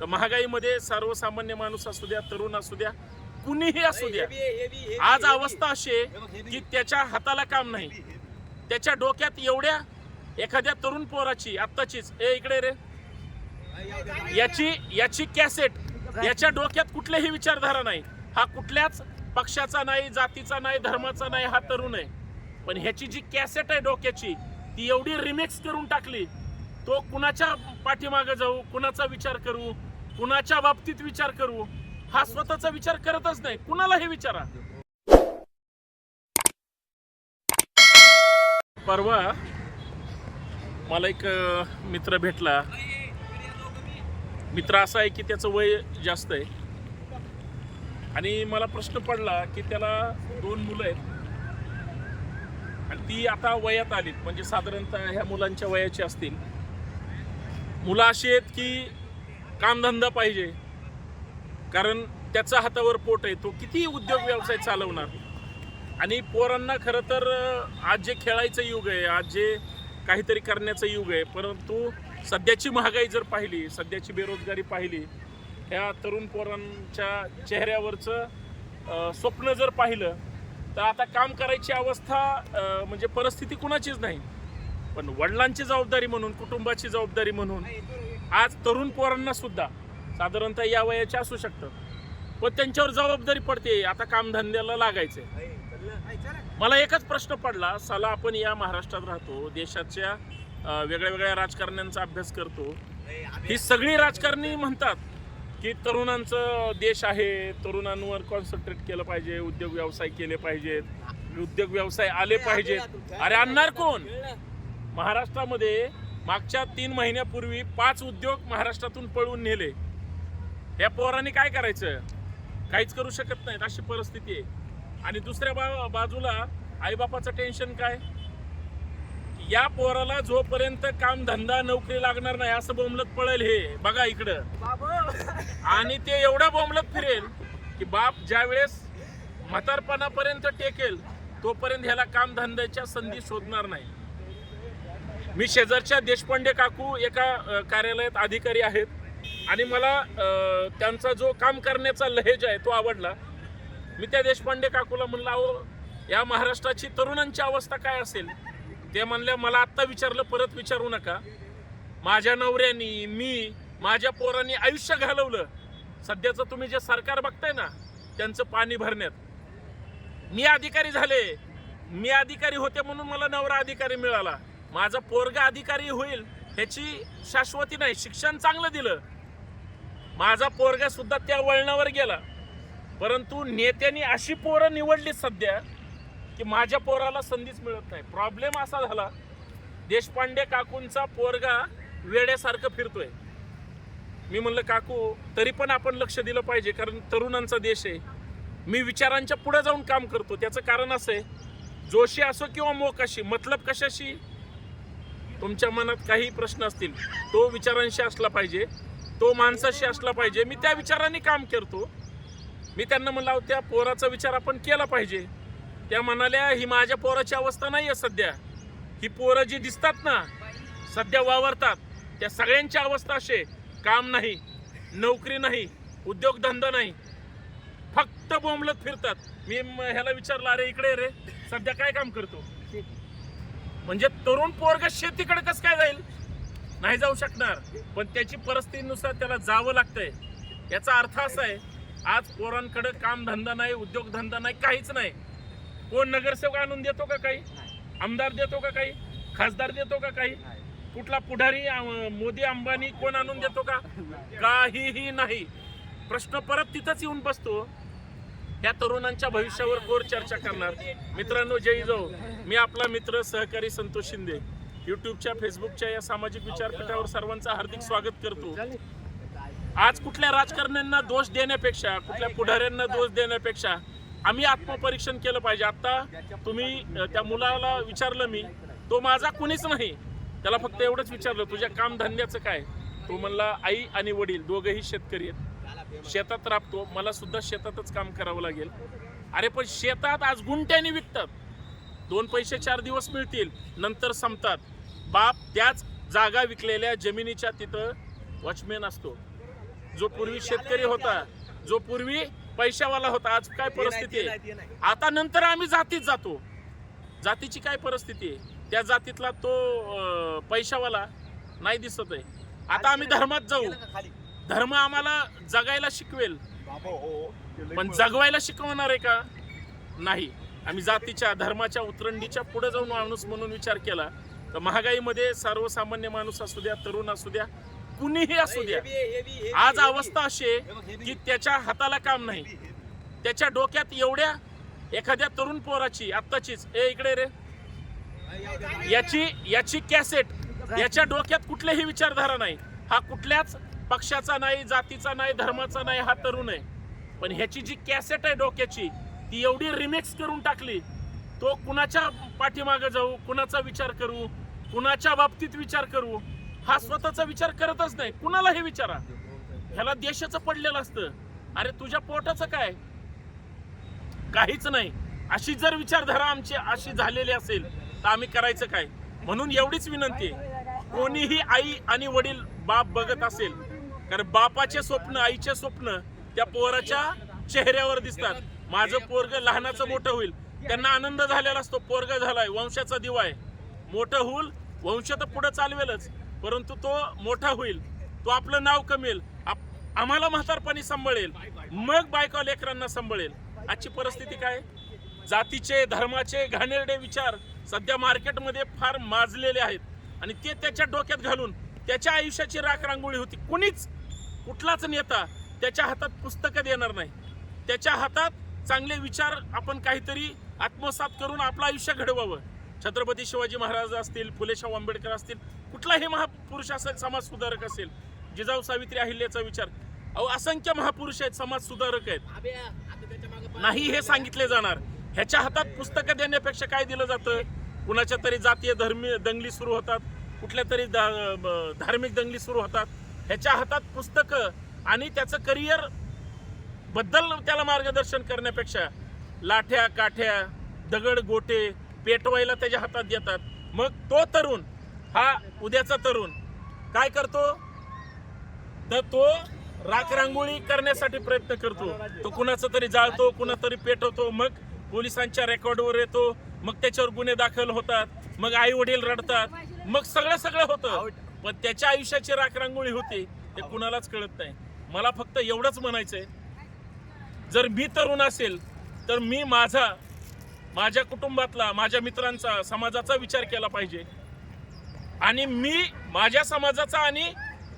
तर महागाईमध्ये सर्वसामान्य माणूस असू द्या तरुण असू द्या कुणीही असू द्या. आज अवस्था अशी आहे की त्याच्या हाताला काम नाही. त्याच्या डोक्यात एवढ्या एखाद्या तरुण पोराची आत्ताचीच ए इकडे रे. याची याची कॅसेट याच्या डोक्यात कुठल्याही विचारधारा नाही. हा कुठल्याच पक्षाचा नाही जातीचा नाही धर्माचा नाही हा तरुण आहे. पण ह्याची जी कॅसेट आहे डोक्याची ती एवढी रिमिक्स करून टाकली तो कुणाच्या पाठीमागे जाऊ कुणाचा विचार करू कुणाच्या बाबतीत विचार करू? हा स्वतःचा विचार करतच नाही. कुणाला हे विचारा. परवा मला एक मित्र भेटला. मित्र असा आहे की त्याचं वय जास्त आहे. आणि मला प्रश्न पडला की त्याला दोन मुलं आहेत. आणि ती आता वयात आलीत म्हणजे साधारणतः ह्या मुलांच्या वयाची असतील. मुलं अशी आहेत की कामधंदा पाहिजे. कारण त्याचा हातावर पोट आहे तो किती उद्योग व्यवसाय चालवणार? आणि पोरांना खरं तर आज जे खेळायचं युग आहे आज जे काहीतरी करण्याचं युग आहे परंतु सध्याची महागाई जर पाहिली सध्याची बेरोजगारी पाहिली ह्या तरुण पोरांच्या चेहऱ्यावरचं स्वप्न जर पाहिलं तर आता काम करायची अवस्था म्हणजे परिस्थिती कुणाचीच नाही. पण वडिलांची जबाबदारी म्हणून कुटुंबाची जबाबदारी म्हणून आज तरुण पोरांना सुद्धा साधारणतः या वयाचे असू शकतं. व त्यांच्यावर जबाबदारी पडते आता कामधंद्याला लागायचंय. मला एकच प्रश्न पडला साला आपण या महाराष्ट्रात राहतो देशाच्या वेगळ्या वेगळ्या राजकारण्यांचा अभ्यास करतो. ही सगळी राजकारणी म्हणतात की तरुणांचं देश आहे तरुणांवर कॉन्सन्ट्रेट केलं पाहिजे उद्योग व्यवसाय केले पाहिजेत उद्योग व्यवसाय आले पाहिजेत. अरे आणणार कोण? महाराष्ट्रामध्ये मागच्या तीन महिन्यापूर्वी पाच उद्योग महाराष्ट्रातून पळवून नेले. या पोरांनी काय करायचं? काहीच करू शकत नाहीत अशी परिस्थिती आहे. आणि दुसऱ्या बा बाजूला आईबापाचं टेन्शन काय? या पोराला जोपर्यंत काम धंदा नोकरी लागणार नाही असं बोंबलत पळेल हे. बघा इकडं. आणि ते एवढं बोंबलत फिरेल की बाप ज्या वेळेस म्हातारपणापर्यंत टेकेल तोपर्यंत ह्याला काम धंद्याच्या संधी शोधणार नाही. मी शेजारच्या देशपांडे काकू एका कार्यालयात अधिकारी आहेत. आणि मला त्यांचा जो काम करण्याचा लहेज आहे तो आवडला. मी त्या देशपांडे काकूला म्हणलं अहो या महाराष्ट्राची तरुणांची अवस्था काय असेल? ते म्हणल्या मला आत्ता विचारलं परत विचारू नका. माझ्या नवऱ्यानी मी माझ्या पोरांनी आयुष्य घालवलं. सध्याचं तुम्ही जे सरकार बघताय ना त्यांचं पाणी भरण्यात. मी अधिकारी झाले. मी अधिकारी होते म्हणून मला नवरा अधिकारी मिळाला. माझा पोरगा अधिकारी होईल ह्याची शाश्वती नाही. शिक्षण चांगलं दिलं. माझा पोरगा सुद्धा त्या वळणावर गेला. परंतु नेत्यांनी अशी पोरं निवडली सध्या की माझ्या पोराला संधीच मिळत नाही. प्रॉब्लेम असा झाला देशपांडे काकूंचा पोरगा वेड्यासारखं फिरतोय. मी म्हणलं काकू तरी पण आपण लक्ष दिलं पाहिजे कारण तरुणांचा देश आहे. मी विचारांच्या पुढे जाऊन काम करतो. त्याचं कारण असं आहे जोशी असो किंवा मोकाशी मतलब कशाशी? तुमच्या मनात काही प्रश्न असतील तो विचारांशी असला पाहिजे तो माणसाशी असला पाहिजे. मी त्या विचाराने काम करतो. मी त्यांना म्हणला त्या पोराचा विचार आपण केला पाहिजे. त्या म्हणाल्या ही माझ्या पोराची अवस्था नाही आहे सध्या. ही पोरं जी दिसतात ना सध्या वावरतात. त्या सगळ्यांची अवस्था अशी आहे. काम नाही नोकरी नाही उद्योगधंदा नाही. फक्त बोंबलत फिरतात. मी म- ह्याला विचारलं अरे इकडे रे. सध्या काय काम करतो? म्हणजे तरुण पोरग शेतीकडे कसं काय जाईल? नाही जाऊ शकणार. पण त्याची परिस्थितीनुसार त्याला जावं लागतंय. याचा अर्थ असा आहे आज पोरांकडे काम धंदा नाही उद्योगधंदा नाही काहीच नाही. कोण नगरसेवक आणून देतो का काही? आमदार देतो का काही? खासदार देतो का काही? कुठला पुढारी मोदी अंबानी कोण आणून देतो का? काहीही नाही. प्रश्न परत तिथंच येऊन बसतो. या तरुणांच्या भविष्यावर गोर चर्चा करणार. मित्रांनो जय जाऊ मी आपला मित्र सहकारी संतोष शिंदे. युट्यूबच्या फेसबुकच्या या सामाजिक विचारपीठावर सर्वांचं हार्दिक स्वागत करतो. आज कुठल्या राजकारण्यांना दोष देण्यापेक्षा कुठल्या पुढाऱ्यांना दोष देण्यापेक्षा आम्ही आत्मपरीक्षण केलं पाहिजे. आता तुम्ही त्या मुलाला विचारलं मी तो माझा कुणीच नाही. त्याला फक्त एवढंच विचारलं तुझ्या कामधंद्याचं काय? तो म्हणला आई आणि वडील दोघंही शेतकरी आहेत. शेतात राबतो मला सुद्धा शेतातच काम करावं लागेल. अरे पण शेतात आज गुंट्याने विकतात. दोन पैसे चार दिवस मिळतील नंतर संपतात. बाप त्याच जागा विकलेल्या जमिनीच्या तिथं वॉचमॅन असतो. जो पूर्वी शेतकरी होता जो पूर्वी पैशावाला होता आज काय परिस्थिती आहे? आता नंतर आम्ही जातीत जातो. जातीची काय परिस्थिती आहे? त्या जातीतला तो पैशावाला नाही दिसत आहे आता आम्ही धर्मात जाऊ? धर्म आम्हाला जगायला शिकवेल. पण जगवायला शिकवणार आहे का? नाही. आम्ही जातीच्या धर्माच्या उतरंडीच्या पुढे जाऊन माणूस म्हणून विचार केला. तर महागाईमध्ये सर्वसामान्य माणूस असू द्या तरुण असू द्या कुणीही असू द्या. आज अवस्था अशी आहे की त्याच्या हाताला काम नाही. त्याच्या डोक्यात एवढ्या एखाद्या तरुण पोराची आत्ताचीच ए इकडे रे. याची याची कॅसेट याच्या डोक्यात कुठलेही विचारधारा नाही. हा कुठल्याच पक्षाचा नाही जातीचा नाही धर्माचा नाही हा तरुण आहे. पण ह्याची जी कॅसेट आहे डोक्याची ती एवढी रिमिक्स करून टाकली तो कुणाच्या पाठीमागे जाऊ कुणाचा विचार करू कुणाच्या बाबतीत विचार करू हा स्वतःचा विचार करतच नाही. कुणाला हे विचारा. ह्याला देशाचं पडलेलं असतं. अरे तुझ्या पोटाचं काय? काहीच नाही. अशी जर विचारधारा आमची अशी झालेली असेल तर आम्ही करायचं काय? म्हणून एवढीच विनंती आहे. कोणीही आई आणि वडील बाप बघत असेल कारण बापाचे स्वप्न आईचे स्वप्न त्या पोराच्या चेहऱ्यावर दिसतात. माझं पोरग लहानाचं मोठं होईल. त्यांना आनंद झालेला असतो. पोरग झालाय वंशाचा दिवा आहे. मोठं होईल वंश तर पुढे चालवेलच. परंतु तो मोठा होईल. तो आपलं नाव कमेल. आप- आम्हाला म्हातारपणी सांभाळेल. मग बायका लेकरांना सांभाळेल. आजची परिस्थिती काय? जातीचे धर्माचे घाणेरडे विचार सध्या मार्केटमध्ये फार माजलेले आहेत. आणि ते त्याच्या डोक्यात घालून त्याच्या आयुष्याची राख रांगोळी होती. कुणीच कुठलाच नेता त्याच्या हातात पुस्तकं देणार नाही. त्याच्या हातात चांगले विचार आपण काहीतरी आत्मसात करून आपलं आयुष्य घडवावं. छत्रपती शिवाजी महाराज असतील फुलेशाह आंबेडकर असतील कुठलाही महापुरुष असेल समाज सुधारक असेल जिजाऊ सावित्री अहिल्याचा विचार. अहो असंख्य महापुरुष आहेत समाज सुधारक आहेत. नाही हे सांगितले जाणार. ह्याच्या हातात पुस्तकं देण्यापेक्षा काय दिलं जातं? कुणाच्या तरी जातीय धर्मी दंगली सुरू होतात. कुठल्या तरी धार्मिक दंगली सुरू होतात. ह्याच्या हातात पुस्तकं आणि त्याचं करिअरबद्दल त्याला मार्गदर्शन करण्यापेक्षा लाठ्या काठ्या दगड गोटे पेटवायला त्याच्या हातात देतात. मग तो तरुण हा उद्याचा तरुण काय करतो? तर तो राख रांगोळी करण्यासाठी प्रयत्न करतो. तो कुणाचं तरी जाळतो कुणा तरी पेटवतो. मग पोलिसांच्या रेकॉर्डवर येतो. मग त्याच्यावर गुन्हे दाखल होतात. मग आई वडील रडतात. मग सगळं सगळं होतं. पण त्याच्या आयुष्याची राख रांगोळी होती ते कुणालाच कळत नाही. मला फक्त एवढंच म्हणायचंय जर मी तरुण असेल तर मी माझा माझ्या कुटुंबातला माझ्या मित्रांचा समाजाचा विचार केला पाहिजे. आणि मी माझ्या समाजाचा आणि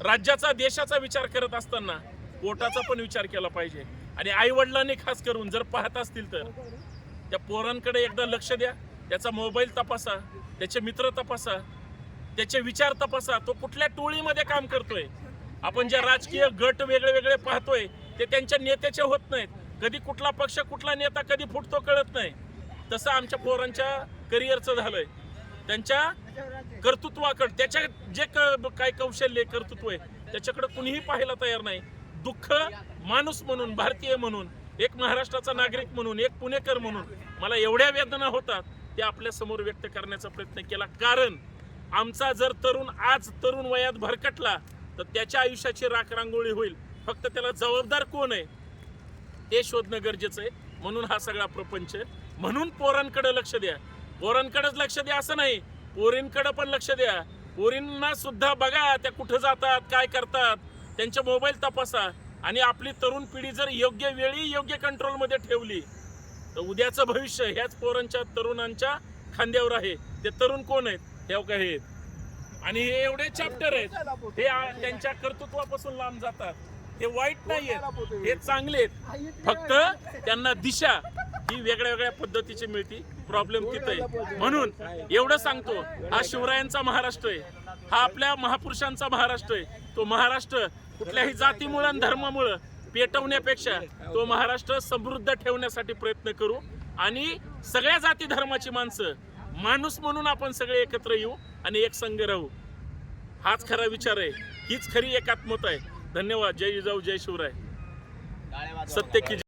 राज्याचा देशाचा विचार करत असताना पोटाचा पण विचार केला पाहिजे. आणि आईवडिलांनी खास करून जर पाहत असतील तर त्या पोरांकडे एकदा लक्ष द्या त्याचा मोबाईल तपासा त्याचे मित्र तपासा त्याचे विचार तपासा. तो कुठल्या टोळीमध्ये काम करतोय? आपण ज्या राजकीय गट वेगळे वेगळे पाहतोय ते त्यांच्या नेत्याचे होत नाहीत. कधी कुठला पक्ष कुठला नेता कधी फुटतो कळत नाही. तसं आमच्या पोरांच्या करिअरचं झालंय. त्यांच्या कर्तृत्वाकडे त्याच्या जे क- काय कौशल्य कर्तृत्व आहे त्याच्याकडे कुणीही पाहायला तयार नाही. दुःख माणूस म्हणून भारतीय म्हणून एक महाराष्ट्राचा नागरिक म्हणून एक पुणेकर म्हणून मला एवढ्या वेदना होतात त्या आपल्यासमोर व्यक्त करण्याचा प्रयत्न केला. कारण आमचा जर तरुण आज तरुण वयात भरकटला तर त्याच्या आयुष्याची राख रांगोळी होईल. फक्त त्याला जबाबदार कोण आहे? ते शोधणं गरजेचं आहे. म्हणून हा सगळा प्रपंच आहे. म्हणून पोरांकडे लक्ष द्या. पोरांकडेच लक्ष द्या असं नाही. पोरींकडे पण लक्ष द्या. पोरींना सुद्धा बघा त्या कुठं जातात काय करतात. त्यांचे मोबाईल तपासा. आणि आपली तरुण पिढी जर योग्य वेळी योग्य कंट्रोलमध्ये ठेवली तर उद्याचं भविष्य ह्याच पोरांच्या तरुणांच्या खांद्यावर आहे. ते तरुण कोण आहेत? ठेव का आहेत आणि हे एवढे चॅप्टर आहेत. हे त्यांच्या कर्तृत्वापासून लांब जातात. हे वाईट नाही आहेत. हे चांगले आहेत. फक्त त्यांना दिशा ही वेगळ्या वेगळ्या पद्धतीची मिळती. प्रॉब्लेम तिथं आहे. म्हणून एवढं सांगतो हा शिवरायांचा महाराष्ट्र आहे. हा आपल्या महापुरुषांचा महाराष्ट्र आहे. तो महाराष्ट्र कुठल्याही जातीमुळं आणि धर्मामुळं पेटवण्यापेक्षा तो महाराष्ट्र समृद्ध ठेवण्यासाठी प्रयत्न करू. आणि सगळ्या जाती धर्माची माणसं माणूस म्हणून आपण सगळे एकत्र येऊ आणि एक संघ राहू. हाच खरा विचार आहे. हीच खरी एकात्मता आहे. धन्यवाद. जय जिजाऊ जय शिवराय. सत्य की.